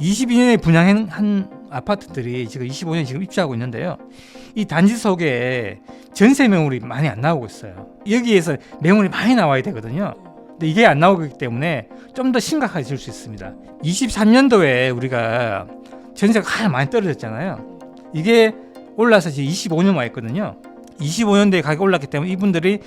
22년에 분양한 한 아파트들이 지금 25년 지금 입주하고 있는데요. 이 단지 속에 전세 매물이 많이 안 나오고 있어요. 여기에서 매물이 많이 나와야 되거든요. 근데 이게 안 나오기 때문에 좀 더 심각해질 수 있습니다. 23년도에 우리가 전세가 가장 많이 떨어졌잖아요. 이게 올라서 지금 25년 와 있거든요. 25년도에 가격 올랐기 때문에 이분들이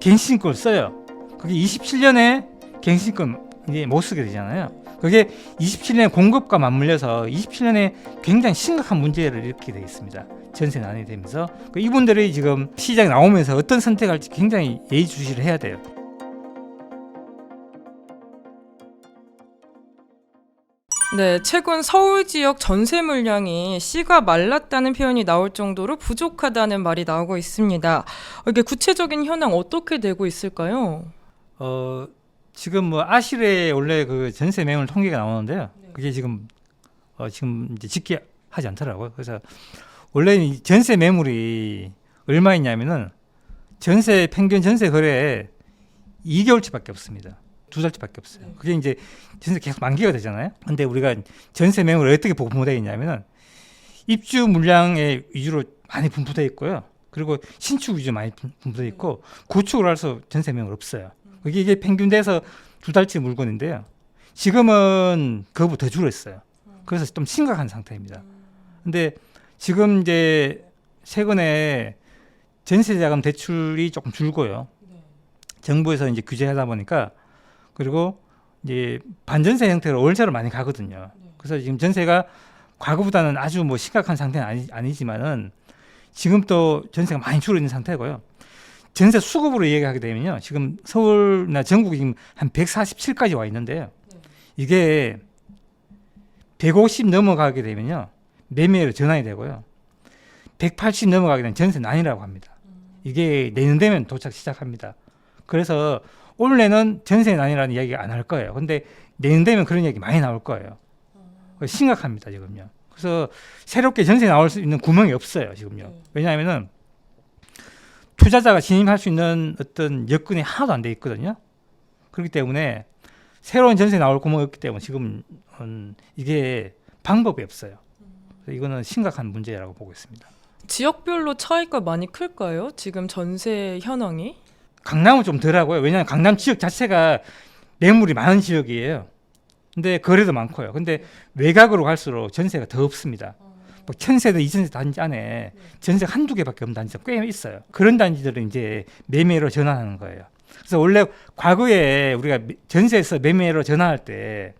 갱신권을 써요. 그게 27년에 갱신권 이제 못 쓰게 되잖아요. 그게 27년에 공급과 맞물려서 27년에 굉장히 심각한 문제를 일으키게 되어 있습니다. 전세 난이 되면서 그 이분들이 지금 시장에 나오면서 어떤 선택할지 굉장히 예의주시를 해야 돼요. 네, 최근 서울 지역 전세 물량이 씨가 말랐다는 표현이 나올 정도로 부족하다는 말이 나오고 있습니다. 이게 구체적인 현황 어떻게 되고 있을까요? 어 지금 뭐 아실에 원래 그 전세 매물 통계가 나오는데요. 그게 지금 어 지금 이제 집계하지 않더라고요. 그래서 원래 이 전세 매물이 얼마있냐면은 전세 평균 전세 거래에 2개월치밖에 없습니다. 두 달치밖에 없어요. 그게 이제 전세 계속 만기가 되잖아요. 근데 우리가 전세 매물을 어떻게 분포되어 있냐면은 입주 물량의 위주로 많이 분포되어 있고요. 그리고 신축 위주로 많이 분- 분포되어 있고 구축을 할수 전세 매물 없어요. 그게 이게 평균 돼서 두 달치 물건인데요. 지금은 그거보다 더 줄었어요. 그래서 좀 심각한 상태입니다. 근데 지금 이제 최근에 전세자금 대출이 조금 줄고요. 정부에서 이제 규제하다 보니까 그리고 이제 반전세 형태로 월세로 많이 가거든요. 그래서 지금 전세가 과거보다는 아주 뭐 심각한 상태는 아니, 아니지만은 지금 또 전세가 많이 줄어 있는 상태고요. 전세 수급으로 얘기하게 되면요. 지금 서울이나 전국이 지금 한 147까지 와 있는데요. 이게 150 넘어가게 되면요. 매매로 전환이 되고요. 180 넘어가게 되면 전세 난이라고 합니다. 이게 내년 되면 도착 시작합니다. 그래서 올해는 전세 난이라는 이야기 안 할 거예요. 근데 내년 되면 그런 얘기 많이 나올 거예요. 심각합니다, 지금요. 그래서 새롭게 전세 나올 수 있는 구멍이 없어요, 지금요. 왜냐하면은 투자자가 진입할 수 있는 어떤 여건이 하나도 안 돼 있거든요. 그렇기 때문에 새로운 전세 나올 구멍이 없기 때문에 지금 은 이게 방법이 없어요. 그래서 이거는 심각한 문제라고 보고 있습니다. 지역별로 차이가 많이 클까요? 지금 전세 현황이? 강남은 좀 덜하고요. 왜냐하면 강남 지역 자체가 매물이 많은 지역이에요. 근데 거래도 많고요. 근데 외곽으로 갈수록 전세가 더 없습니다. 뭐 천세대, 이천세 단지 안에 전세가 한두 개밖에 없는 단지가 꽤 있어요. 그런 단지들은 이제 매매로 전환하는 거예요. 그래서 원래 과거에 우리가 매- 전세에서 매매로 전환할 때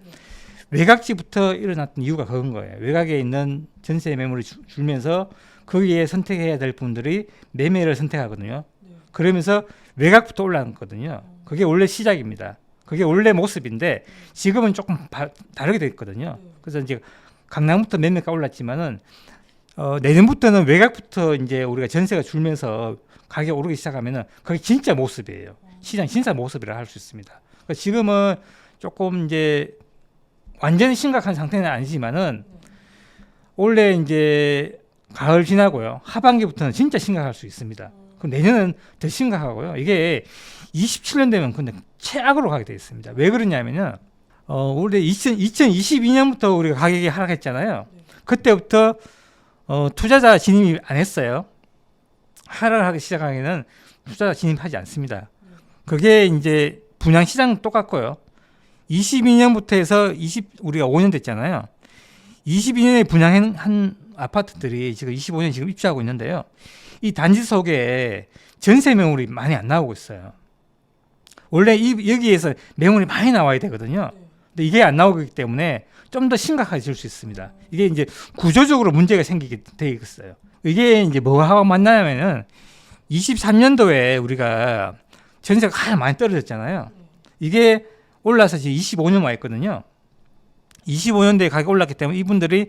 외곽지부터 일어났던 이유가 그런 거예요. 외곽에 있는 전세 매물을 주- 줄면서 거기에 선택해야 될 분들이 매매를 선택하거든요. 그러면서 외곽부터 올라갔거든요. 그게 원래 시작입니다. 그게 원래 모습인데 지금은 조금 바- 다르게 됐거든요. 그래서 이제 강남부터 매매가 올랐지만은 어, 내년부터는 외곽부터 이제 우리가 전세가 줄면서 가격 오르기 시작하면은 그게 진짜 모습이에요. 시장 진짜 모습이라 할 수 있습니다. 그러니까 지금은 조금 이제 완전히 심각한 상태는 아니지만은 올해 이제 가을 지나고요. 하반기부터는 진짜 심각할 수 있습니다. 그럼 내년은 더 심각하고요. 이게 27년 되면 근데 최악으로 가게 되어 있습니다. 왜 그러냐면요. 어, 올해 2000, 2022년부터 우리가 가격이 하락했잖아요. 그때부터 어, 투자자 진입이 안 했어요. 하락하기 시작하기는 투자자 진입하지 않습니다. 그게 이제 분양 시장 똑같고요. 22년부터 해서 20 우리가 5년 됐잖아요. 22년에 분양한 한 아파트들이 지금 25년 지금 입주하고 있는데요. 이 단지 속에 전세 매물이 많이 안 나오고 있어요. 원래 이, 여기에서 매물이 많이 나와야 되거든요. 근데 이게 안 나오기 때문에 좀 더 심각해질 수 있습니다. 이게 이제 구조적으로 문제가 생기게 돼 있어요. 이게 이제 뭐하고 만나냐면은 23년도에 우리가 전세가 가장 많이 떨어졌잖아요. 이게 올라서 지금 25년 와 있거든요. 25년도에 가격 올랐기 때문에 이분들이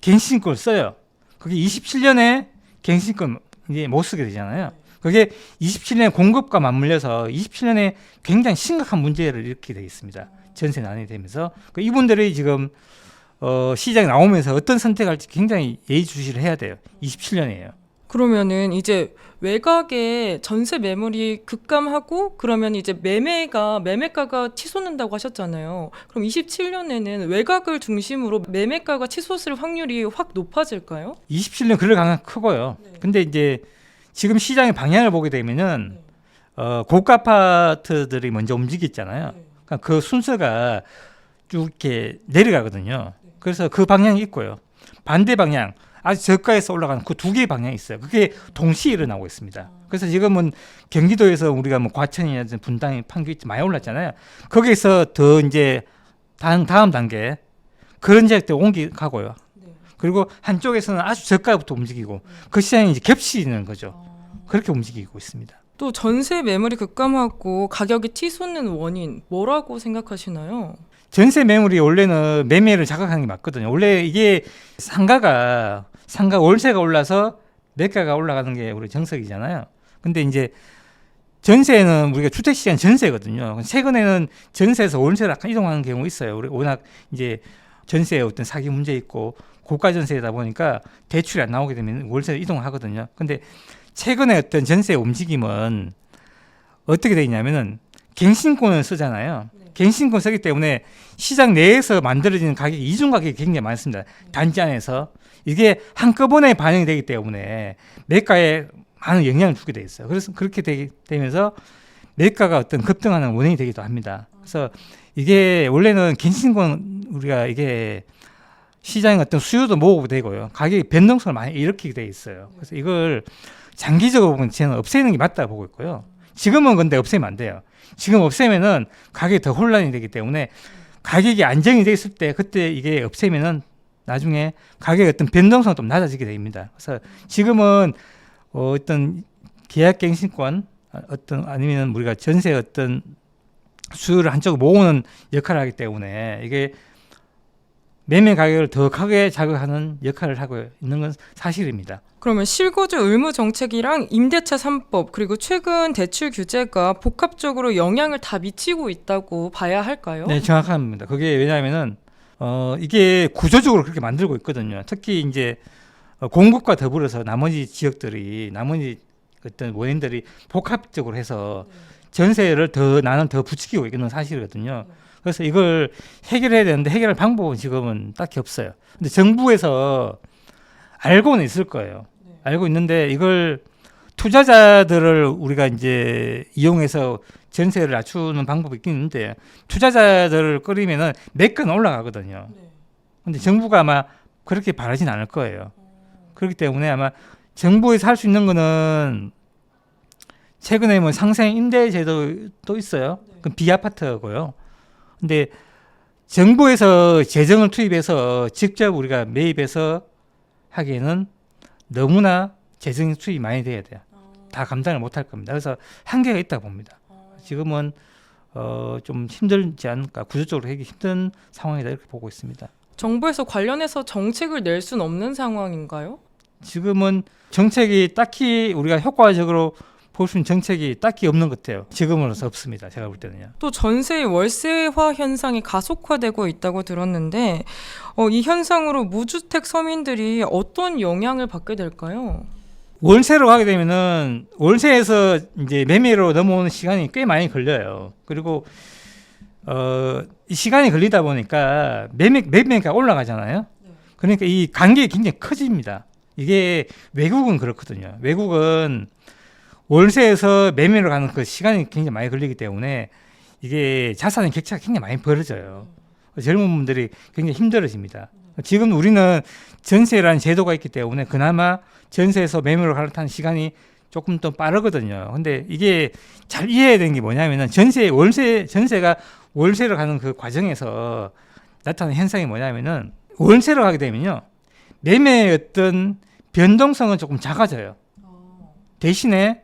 갱신권을 써요. 그게 27년에 갱신권 이제 못 쓰게 되잖아요. 그게 27년에 공급과 맞물려서 27년에 굉장히 심각한 문제를 일으키게 되어 있습니다. 전세 난이 되면서 그 이분들이 지금 어, 시장에 나오면서 어떤 선택할지 굉장히 예의주시를 해야 돼요. 27년이에요. 그러면은 이제 외곽에 전세 매물이 급감하고 그러면 이제 매매가 매매가가 치솟는다고 하셨잖아요. 그럼 27년에는 외곽을 중심으로 매매가가 치솟을 확률이 확 높아질까요? 27년 그럴 가능성이 크고요. 네. 근데 이제 지금 시장의 방향을 보게 되면은 네. 어, 고가 아파트들이 먼저 움직였잖아요. 네. 그러니까 그 순서가 쭉 이렇게 내려가거든요. 네. 그래서 그 방향이 있고요. 반대 방향, 아주 저가에서 올라가는 그 두 개의 방향이 있어요. 그게 동시에 일어나고 있습니다. 그래서 지금은 경기도에서 우리가 뭐 과천이라든지 분당이 판교이 많이 올랐잖아요. 거기에서 더 이제 다음, 다음 단계 그런 지역들 옮기가고요. 네. 그리고 한쪽에서는 아주 저가부터 움직이고 그 시장이 이제 겹치는 거죠. 그렇게 움직이고 있습니다. 또 전세 매물이 급감하고 가격이 치솟는 원인 뭐라고 생각하시나요? 전세 매물이 원래는 매매를 자극하는 게 맞거든요. 원래 이게 상가가 상가 월세가 올라서 매가가 올라가는 게 우리 정석이잖아요. 근데 이제 전세는 우리가 주택 시장 전세거든요. 최근에는 전세에서 월세로 약간 이동하는 경우 있어요. 우리 워낙 이제 전세에 어떤 사기 문제 있고 고가 전세다 보니까 대출이 안 나오게 되면 월세로 이동하거든요. 근데 최근에 어떤 전세 움직임은 어떻게 돼 있냐면은 갱신권을 쓰잖아요. 갱신권 쓰기 때문에 시장 내에서 만들어지는 가격이 이중 가격이 굉장히 많습니다. 단지 안에서 이게 한꺼번에 반영이 되기 때문에 매가에 많은 영향을 주게 돼 있어요. 그래서 그렇게 되기 되면서 매가가 어떤 급등하는 원인이 되기도 합니다. 그래서 이게 원래는 갱신권 우리가 이게 시장의 어떤 수요도 모으고 되고요. 가격이 변동성을 많이 일으키게 돼 있어요. 그래서 이걸 장기적으로 보면 저는 없애는 게 맞다 보고 있고요. 지금은 근데 없애면 안 돼요. 지금 없애면은 가격이 더 혼란이 되기 때문에 가격이 안정이 돼 있을 때 그때 이게 없애면은 나중에 가격의 어떤 변동성이 좀 낮아지게 됩니다. 그래서 지금은 어, 어떤 계약갱신권 아, 어떤 아니면 우리가 전세 어떤 수요를 한쪽으로 모으는 역할을 하기 때문에 이게 매매 가격을 더 크게 자극하는 역할을 하고 있는 건 사실입니다. 그러면 실거주 의무 정책이랑 임대차 3법 그리고 최근 대출 규제가 복합적으로 영향을 다 미치고 있다고 봐야 할까요? 네, 정확합니다. 그게 왜냐하면은 어 이게 구조적으로 그렇게 만들고 있거든요. 특히 이제 어, 공급과 더불어서 나머지 지역들이 나머지 어떤 원인들이 복합적으로 해서 전세를 더 나는 더 부추기고 있는 사실이거든요. 그래서 이걸 해결해야 되는데 해결할 방법은 지금은 딱히 없어요. 근데 정부에서 알고는 있을 거예요. 알고 있는데 이걸 투자자들을 우리가 이제 이용해서 전세를 낮추는 방법이 있긴 있는데 투자자들을 끌이면은 매가는 올라가거든요. 근데 정부가 아마 그렇게 바라진 않을 거예요. 그렇기 때문에 아마 정부에서 할 수 있는 거는 최근에 뭐 상생 임대 제도도 있어요. 그 비아파트고요. 근데 정부에서 재정을 투입해서 직접 우리가 매입해서 하기에는 너무나 재정 투입이 많이 돼야 돼요. 다 감당을 못 할 겁니다. 그래서 한계가 있다 봅니다. 지금은 어, 좀 힘들지 않을까 구조적으로 하기 힘든 상황이다 이렇게 보고 있습니다. 정부에서 관련해서 정책을 낼 수는 없는 상황인가요? 지금은 정책이 딱히 우리가 효과적으로 볼 수 있는 정책이 딱히 없는 것 같아요. 지금으로서 없습니다. 제가 볼 때는요. 또 전세의 월세화 현상이 가속화되고 있다고 들었는데 어, 이 현상으로 무주택 서민들이 어떤 영향을 받게 될까요? 월세로 가게 되면은 월세에서 이제 매매로 넘어오는 시간이 꽤 많이 걸려요. 그리고 어, 이 시간이 걸리다 보니까 매매 매매가 올라가잖아요. 그러니까 이 간격이 굉장히 커집니다. 이게 외국은 그렇거든요. 외국은 월세에서 매매로 가는 그 시간이 굉장히 많이 걸리기 때문에 이게 자산의 격차가 굉장히 많이 벌어져요. 젊은 분들이 굉장히 힘들어집니다. 지금 우리는 전세라는 제도가 있기 때문에 그나마 전세에서 매매로 갈아타는 시간이 조금 더 빠르거든요. 근데 이게 잘 이해해야 되는 게 뭐냐면은 전세 월세 전세가 월세로 가는 그 과정에서 나타나는 현상이 뭐냐면은 월세로 가게 되면요. 매매의 어떤 변동성은 조금 작아져요. 대신에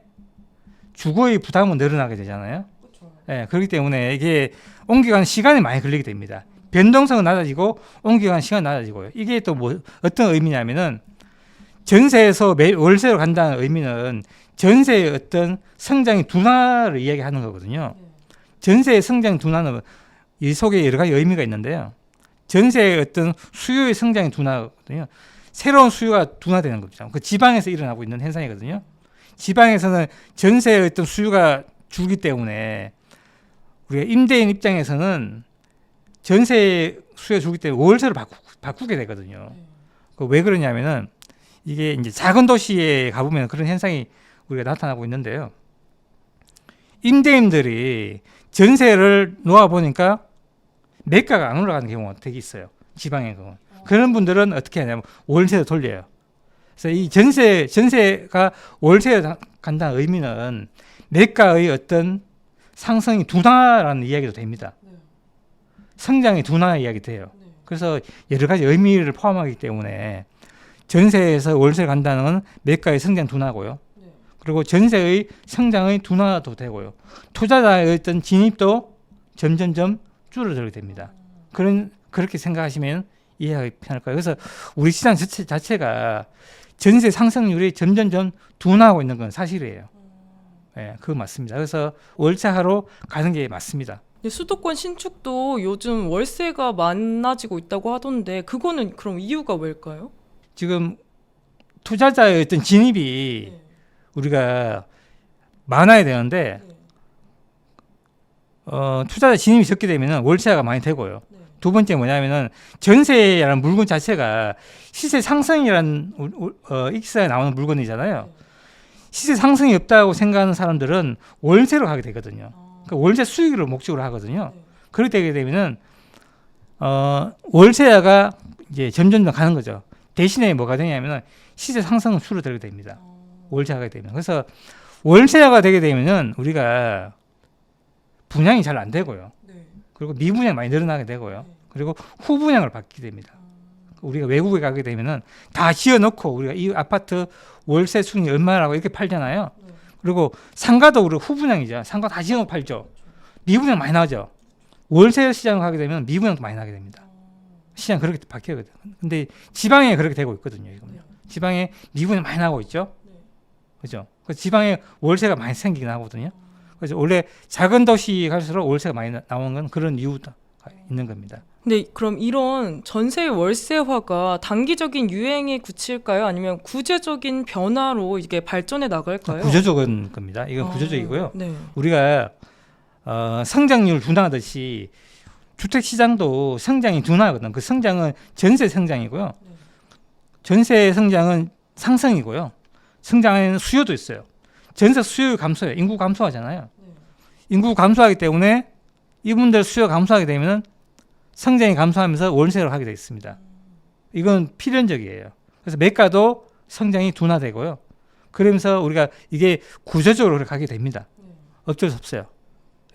주거의 부담은 늘어나게 되잖아요. 예, 그렇기 때문에 이게 옮겨가는 시간이 많이 걸리게 됩니다. 변동성은 낮아지고 옮겨가는 시간이 낮아지고요. 이게 또 뭐 어떤 의미냐면은 전세에서 매, 월세로 간다는 의미는 전세의 어떤 성장의 둔화를 이야기하는 거거든요. 전세의 성장 둔화는 이 속에 여러 가지 의미가 있는데요. 전세의 어떤 수요의 성장의 둔화거든요. 새로운 수요가 둔화되는 겁니다. 그 지방에서 일어나고 있는 현상이거든요. 지방에서는 전세의 어떤 수요가 줄기 때문에 우리가 임대인 입장에서는 전세 수요 줄기 때문에 월세를 바꾸, 바꾸게 되거든요. 그왜 그러냐면은 이게 이제 작은 도시에 가보면 그런 현상이 우리가 나타나고 있는데요. 임대인들이 전세를 놓아 보니까 매가가 안 올라가는 경우가 되게 있어요. 지방에 그 그런 분들은 어떻게 하냐면 월세로 돌려요. 그래서 이 전세 전세가 월세에 가- 간다는 의미는 매가의 어떤 상승이 둔화라는 이야기도 됩니다. 성장이 둔화 이야기 돼요. 그래서 여러 가지 의미를 포함하기 때문에 전세에서 월세 간다는 건 매가의 성장 둔화고요. 그리고 전세의 성장의 둔화도 되고요. 투자자의 어떤 진입도 점점점 줄어들게 됩니다. 그런 그렇게 생각하시면 이해하기 편할 거예요. 그래서 우리 시장 자체, 자체가 전세 상승률이 점점점 둔화하고 있는 건 사실이에요. 예, 그거 맞습니다. 그래서 월차하로 가는 게 맞습니다. 근데 수도권 신축도 요즘 월세가 많아지고 있다고 하던데 그거는 그럼 이유가 왜일까요? 지금 투자자의 어떤 진입이 우리가 많아야 되는데 어, 투자자 진입이 적게 되면 월세가 많이 되고요. 두 번째 뭐냐면은 전세라는 물건 자체가 시세 상승이라는 어, 익사에 나오는 물건이잖아요. 시세 상승이 없다고 생각하는 사람들은 월세로 가게 되거든요. 그러니까 월세 수익을 목적으로 하거든요. 그렇게 되게 되면은 어, 월세가 이제 점점 더 가는 거죠. 대신에 뭐가 되냐면은 시세 상승은 줄어들게 됩니다. 월세가 되면 그래서 월세가 되게 되면은 우리가 분양이 잘 안 되고요. 그리고 미분양 많이 늘어나게 되고요. 그리고 후분양을 받게 됩니다. 우리가 외국에 가게 되면은 다 지어놓고 우리가 이 아파트 월세 수익이 얼마라고 이렇게 팔잖아요. 그리고 상가도 우리 후분양이죠. 상가 다 지어놓고 팔죠. 미분양 많이 나죠. 월세 시장을 가게 되면 미분양도 많이 나게 됩니다. 시장 그렇게 바뀌거든요. 근데 지방에 그렇게 되고 있거든요. 지금요. 지방에 미분양 많이 나고 있죠. 그죠? 그 지방에 월세가 많이 생기긴 하거든요. 그래서 원래 작은 도시 갈수록 월세가 많이 나- 나오는 건 그런 이유가 있는 겁니다. 근데 그럼 이런 전세 월세화가 단기적인 유행에 그칠까요? 아니면 구제적인 변화로 이게 발전해 나갈까요? 구조적인 겁니다. 이건 아, 구조적이고요. 네. 우리가 어, 성장률 둔화하듯이 주택 시장도 성장이 둔화하거든. 그 성장은 전세 성장이고요. 전세 성장은 상승이고요. 성장에는 수요도 있어요. 전세 수요 감소해요. 인구 감소하잖아요. 인구 감소하기 때문에 이분들 수요 감소하게 되면은 성장이 감소하면서 월세를 하게 되어 있습니다. 이건 필연적이에요. 그래서 매가도 성장이 둔화되고요. 그러면서 우리가 이게 구조적으로 가게 됩니다. 어쩔 수 없어요.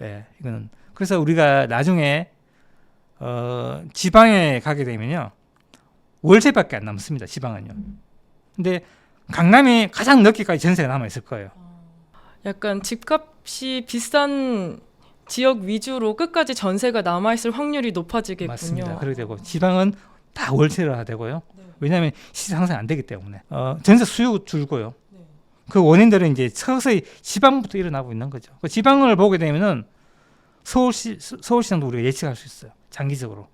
예, 이거는 그래서 우리가 나중에 어, 지방에 가게 되면요 월세밖에 안 남습니다. 지방은요. 근데 강남이 가장 늦게까지 전세가 남아 있을 거예요. 약간 집값이 비싼 지역 위주로 끝까지 전세가 남아 있을 확률이 높아지겠군요. 맞습니다. 그렇게 되고 지방은 다 월세로 되고요. 왜냐하면 시세 상승 안 되기 때문에 어, 전세 수요 줄고요. 그 원인들은 이제 서서히 지방부터 일어나고 있는 거죠. 그 지방을 보게 되면은 서울시 서- 서울시장도 우리가 예측할 수 있어요. 장기적으로.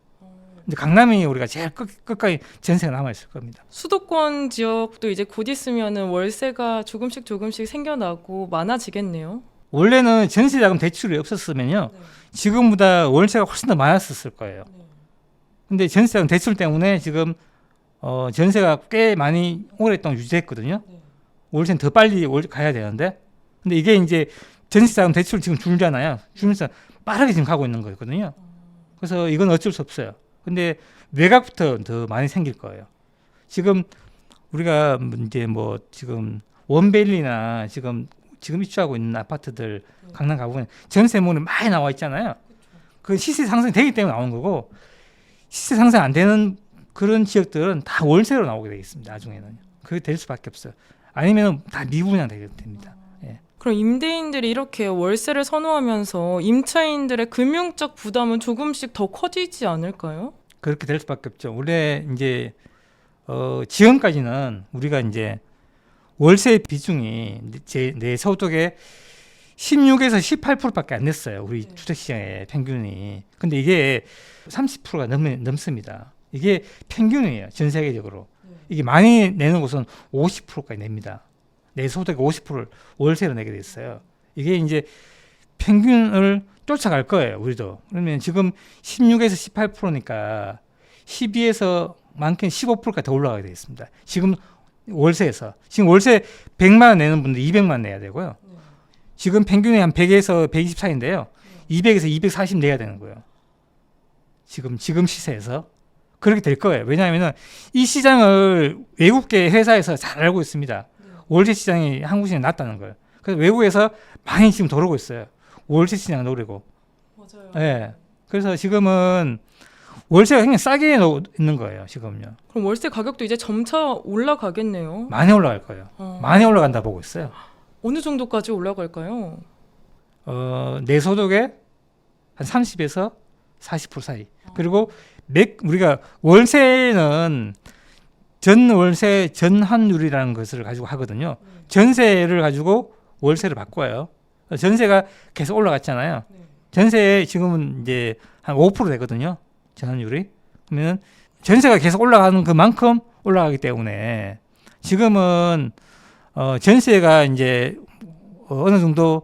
근데 강남이 우리가 제일 끝, 끝까지 전세가 남아 있을 겁니다. 수도권 지역도 이제 곧 있으면은 월세가 조금씩 조금씩 생겨나고 많아지겠네요. 원래는 전세자금 대출이 없었으면요 지금보다 월세가 훨씬 더 많았었을 거예요. 근데 전세자금 대출 때문에 지금 어, 전세가 꽤 많이 오랫동안 유지했거든요. 월세는 더 빨리 월 가야 되는데, 근데 이게 이제 전세자금 대출 지금 줄잖아요. 줄면서 빠르게 지금 가고 있는 거거든요. 그래서 이건 어쩔 수 없어요. 근데 외곽부터 더 많이 생길 거예요. 지금 우리가 뭐 이제 뭐 지금 원벨리나 지금 지금 입주하고 있는 아파트들 강남 가보면 전세물이 많이 나와 있잖아요. 그 시세 상승이 되기 때문에 나온 거고 시세 상승 안 되는 그런 지역들은 다 월세로 나오게 되겠습니다. 나중에는 그게 될 수밖에 없어요. 아니면 다 미분양 되게 됩니다. 예. 그럼 임대인들이 이렇게 월세를 선호하면서 임차인들의 금융적 부담은 조금씩 더 커지지 않을까요? 그렇게 될 수밖에 없죠. 원래 이제 어, 지금까지는 우리가 이제 월세 비중이 제, 내 서쪽에 16에서 18%밖에 안 됐어요. 우리 네. 주택 시장의 평균이. 근데 이게 30%가 넘, 넘습니다. 이게 평균이에요. 전 세계적으로. 이게 많이 내는 곳은 50%까지 냅니다. 내 소득의 50%를 월세로 내게 돼 있어요. 이게 이제 평균을 쫓아갈 거예요. 우리도. 그러면 지금 16에서 18%니까 12에서 많게는 15%까지 더 올라가게 돼 있습니다. 지금 월세에서 지금 월세 100만 원 내는 분들 200만 내야 되고요. 지금 평균이 한 100에서 120 사이인데요. 200에서 240 내야 되는 거예요. 지금 지금 시세에서 그렇게 될 거예요. 왜냐하면은 이 시장을 외국계 회사에서 잘 알고 있습니다. 월세 시장이 한국 시장이 낮다는 거예요. 그래서 외국에서 많이 지금 들어오고 있어요. 월세 시장 노리고. 맞아요. 예. 그래서 지금은 월세가 굉장히 싸게 놓- 있는 거예요. 지금요. 그럼 월세 가격도 이제 점차 올라가겠네요. 많이 올라갈 거예요. 어. 많이 올라간다 보고 있어요. 어느 정도까지 올라갈까요? 어, 내 소득의 한 30에서 40% 사이. 그리고 맥 우리가 월세는 전 월세 전환율이라는 것을 가지고 하거든요. 전세를 가지고 월세를 바꿔요. 전세가 계속 올라갔잖아요. 네. 전세 지금은 이제 한 5% 되거든요. 전환율이. 그러면 전세가 계속 올라가는 그만큼 올라가기 때문에 지금은 어 전세가 이제 어, 어느 정도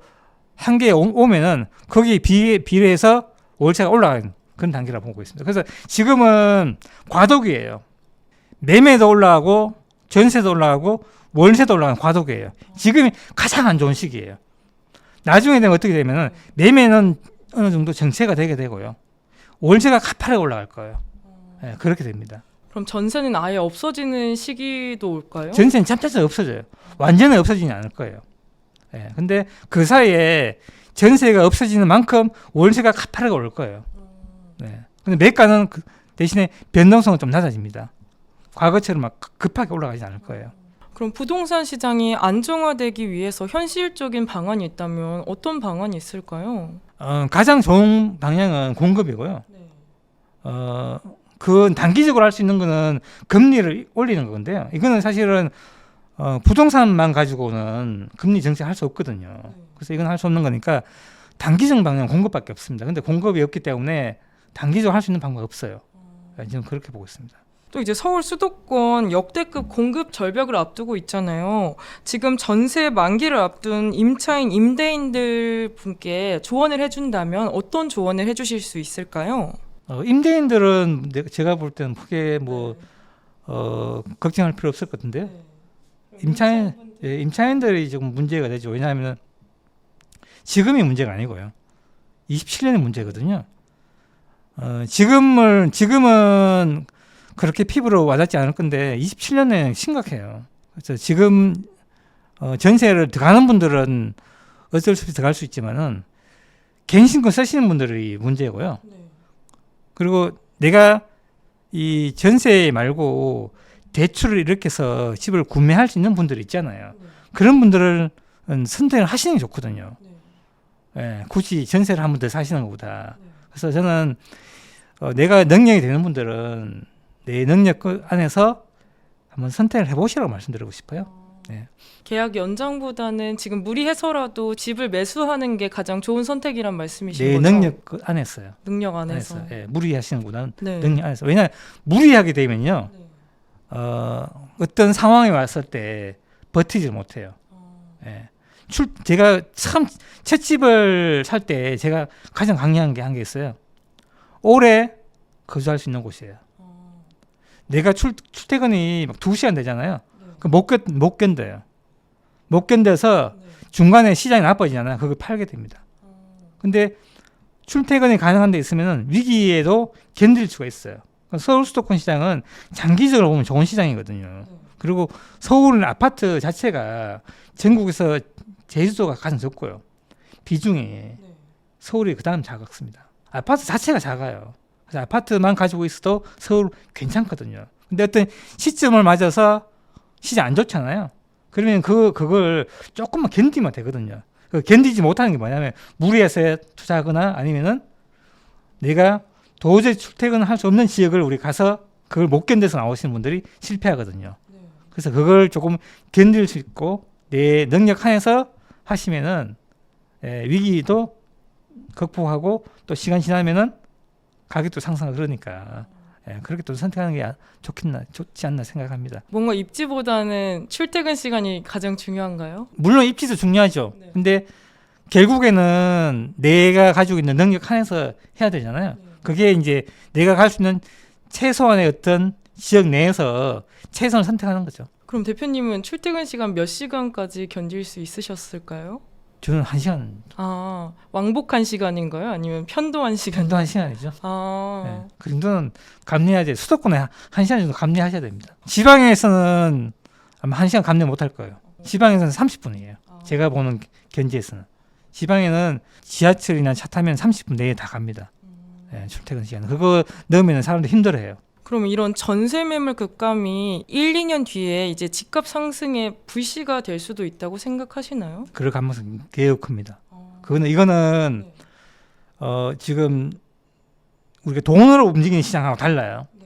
한계에 오- 오면은 거기에 비, 비례해서 월세가 올라가는 그런 단계라고 보고 있습니다. 그래서 지금은 과도기예요. 매매도 올라가고 전세도 올라가고 월세도 올라가는 과도기예요. 지금이 가장 안 좋은 시기예요. 나중에 되면 어떻게 되면은 매매는 어느 정도 정체가 되게 되고요. 월세가 가파르게 올라갈 거예요. 예, 그렇게 됩니다. 그럼 전세는 아예 없어지는 시기도 올까요? 전세는 잠자자 없어져요. 완전히 없어지지 않을 거예요. 예, 근데 그 사이에 전세가 없어지는 만큼 월세가 가파르게 올 거예요. 네. 근데 매가는 그 대신에 변동성은 좀 낮아집니다. 과거처럼 막 급하게 올라가지 않을 거예요. 그럼 부동산 시장이 안정화되기 위해서 현실적인 방안이 있다면 어떤 방안이 있을까요? 어, 가장 좋은 방향은 공급이고요. 네. 어, 그 단기적으로 할 수 있는 거는 금리를 올리는 건데요. 이거는 사실은 어, 부동산만 가지고는 금리 정책 할 수 없거든요. 그래서 이건 할 수 없는 거니까 단기적 방향은 공급밖에 없습니다. 근데 공급이 없기 때문에 단기적으로 할 수 있는 방법이 없어요. 네, 지금 그렇게 보고 있습니다. 또 이제 서울 수도권 역대급 공급 절벽을 앞두고 있잖아요. 지금 전세 만기를 앞둔 임차인 임대인들 분께 조언을 해준다면 어떤 조언을 해주실 수 있을까요? 어, 임대인들은 내- 제가 볼 때는 크게 뭐 어, 걱정할 필요 없을 것 같은데요. 임차인 예, 임차인들이 조금 문제가 되죠. 왜냐하면 지금이 문제가 아니고요. 27년의 문제거든요. 어, 지금을 지금은 그렇게 피부로 와닿지 않을 건데 27년에 심각해요. 그래서 지금 어, 전세를 들어가는 분들은 어쩔 수 없이 들어갈 수 있지만은 갱신권 쓰시는 분들이 문제고요. 그리고 내가 이 전세 말고 대출을 이렇게 해서 집을 구매할 수 있는 분들이 있잖아요. 그런 분들은 선택을 하시는 게 좋거든요. 예, 굳이 전세를 한 번 더 사시는 것보다. 그래서 저는 어, 내가 능력이 되는 분들은 내 능력 그 안에서 한번 선택을 해보시라고 말씀드리고 싶어요. 계약 연장보다는 지금 무리해서라도 집을 매수하는 게 가장 좋은 선택이란 말씀이신 내 거죠? 능력 그 안에서요. 능력 안에서. 안에서 예, 무리하시는구나. 네. 능력 안에서. 왜냐 무리하게 되면요. 네. 어, 어떤 상황이 왔을 때 버티지 못해요. 예. 출, 제가 참, 첫 집을 살 때 제가 가장 강요한 게 한 게 있어요. 오래 거주할 수 있는 곳이에요. 내가 출, 출퇴근이 막 2시간 되잖아요. 그 못, 견, 못 견뎌요. 못 견뎌서 중간에 시장이 나빠지잖아요. 그걸 팔게 됩니다. 근데 출퇴근이 가능한 데 있으면 위기에도 견딜 수가 있어요. 그러니까 서울 수도권 시장은 장기적으로 보면 좋은 시장이거든요. 그리고 서울은 아파트 자체가 전국에서 제주도가 가장 적고요. 비중이 서울이 그 다음 작았습니다. 아파트 자체가 작아요. 아파트만 가지고 있어도 서울 괜찮거든요. 근데 어떤 시점을 맞아서 시장 안 좋잖아요. 그러면 그 그걸 조금만 견디면 되거든요. 그 견디지 못하는 게 뭐냐면 무리해서 투자하거나 아니면은 내가 도저히 출퇴근을 할수 없는 지역을 우리 가서 그걸 못 견뎌서 나오시는 분들이 실패하거든요. 그래서 그걸 조금 견딜 수 있고 내 능력 하에서 하시면은 예, 위기도 극복하고 또 시간 지나면은 가격도 상승하고 그러니까 예, 그렇게 또 선택하는 게 아- 좋겠나 좋지 않나 생각합니다. 뭔가 입지보다는 출퇴근 시간이 가장 중요한가요? 물론 입지도 중요하죠. 네. 근데 결국에는 내가 가지고 있는 능력 한에서 해야 되잖아요. 그게 이제 내가 갈 수 있는 최소한의 어떤 지역 내에서 최선을 선택하는 거죠. 그럼 대표님은 출퇴근 시간 몇 시간까지 견딜 수 있으셨을까요? 저는 한 시간, 아, 왕복한 시간인가요? 아니면 편도한 시간? 정도 한 시간이죠. 아, 예, 그 정도는 감내해야 돼. 수도권에 한- 한 시간 정도 감내하셔야 됩니다. 지방에서는 아마 한 시간 감내 못할 거예요. 지방에서는 30분이에요. 아. 제가 보는 견지에서는. 지방에는 지하철이나 차 타면 30분 내에 다 갑니다. 예, 출퇴근 시간. 그거 넣으면 사람들 힘들어해요. 그럼 이런 전세 매물 급감이 1, 2년 뒤에 이제 집값 상승의 불씨가 될 수도 있다고 생각하시나요? 그럴 가능성이 매우 큽니다. 어, 그거는 이거는 네. 어, 지금 우리가 돈으로 움직이는 시장하고 달라요. 네.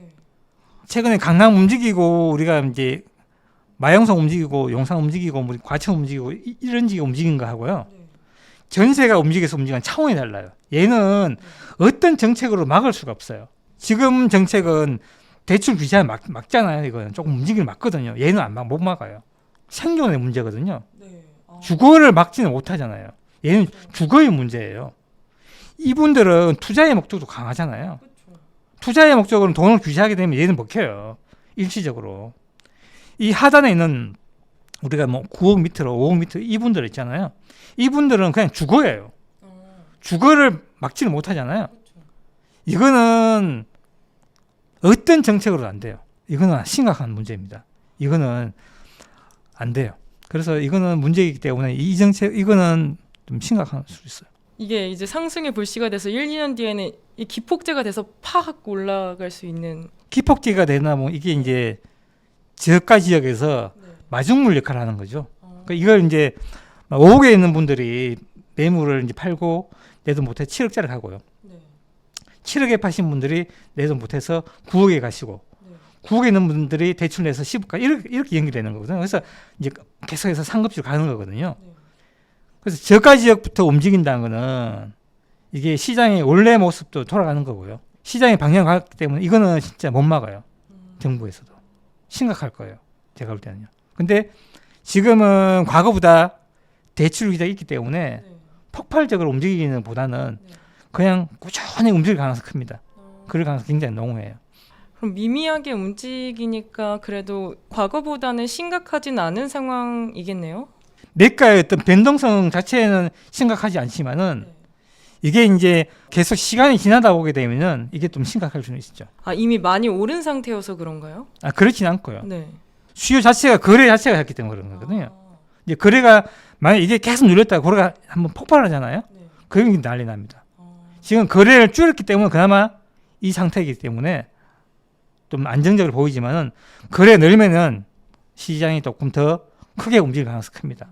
최근에 강남 움직이고 우리가 이제 마영성 움직이고 용산 움직이고 뭐 과천 움직이고 이- 이런 지가 움직인 거 하고요. 네. 전세가 움직여서 움직이는 차원이 달라요. 얘는 어떤 정책으로 막을 수가 없어요. 지금 정책은 대출 규제 막, 막잖아요. 이거는 조금 움직이는 막거든요. 얘는 안 막, 못 막아요. 생존의 문제거든요. 네. 아, 주거를 막지는 못하잖아요. 얘는 주거의 문제예요. 이분들은 투자의 목적도 강하잖아요. 그렇죠. 투자의 목적으로 돈을 규제하게 되면 얘는 먹혀요. 일시적으로. 이 하단에 있는 우리가 뭐 9억 밑으로 5억 밑으로 이분들 있잖아요. 이분들은 그냥 주거예요. 어, 주거를 막지를 못하잖아요. 그렇죠. 이거는 어떤 정책으로도 안 돼요. 이거는 심각한 문제입니다. 이거는 안 돼요. 그래서 이거는 문제이기 때문에 이 정책 이거는 좀 심각할 수 있어요. 이게 이제 상승의 불씨가 돼서 1, 2년 뒤에는 이 기폭제가 돼서 팍 올라갈 수 있는 기폭제가 되나 뭐 이게 이제 저가 지역에서 네. 마중물 역할을 하는 거죠. 어, 그러니까 이걸 이제 5억에 있는 분들이 매물을 이제 팔고 내돈 못해 7억짜리 가고요. 네. 7억에 파신 분들이 내돈 못해서 9억에 가시고 네. 9억에 있는 분들이 대출 내서 10억까 이렇게, 이렇게 연결되는 거거든요. 그래서 이제 계속해서 상급지로 가는 거거든요. 네. 그래서 저가 지역부터 움직인다는 거는 이게 시장의 원래 모습도 돌아가는 거고요. 시장의 방향을 갔기 때문에 이거는 진짜 못 막아요. 음, 정부에서도. 심각할 거예요. 제가 볼 때는요. 근데 지금은 과거보다 대출 규제가 있기 때문에 네. 폭발적으로 움직이는 보다는 네. 그냥 꾸준히 움직일 가능성이 큽니다. 어, 그럴 가능성이 굉장히 농후해요. 그럼 미미하게 움직이니까 그래도 과거보다는 심각하진 않은 상황이겠네요. 매가의 어떤 변동성 자체는 심각하지 않지만은 네. 이게 이제 계속 시간이 지나다 보게 되면은 이게 좀 심각할 수는 있죠. 아 이미 많이 오른 상태여서 그런가요? 아 그렇진 않고요. 네. 수요 자체가 거래 자체가 작기 때문에 그런 거거든요. 아, 이제 거래가 만약 이게 계속 눌렸다가 거래가 한번 폭발하잖아요. 네. 그러면 난리 납니다. 어, 지금 거래를 줄였기 때문에 그나마 이 상태이기 때문에 좀 안정적으로 보이지만은 거래 늘면은 시장이 조금 더 크게 움직일 가능성이 큽니다.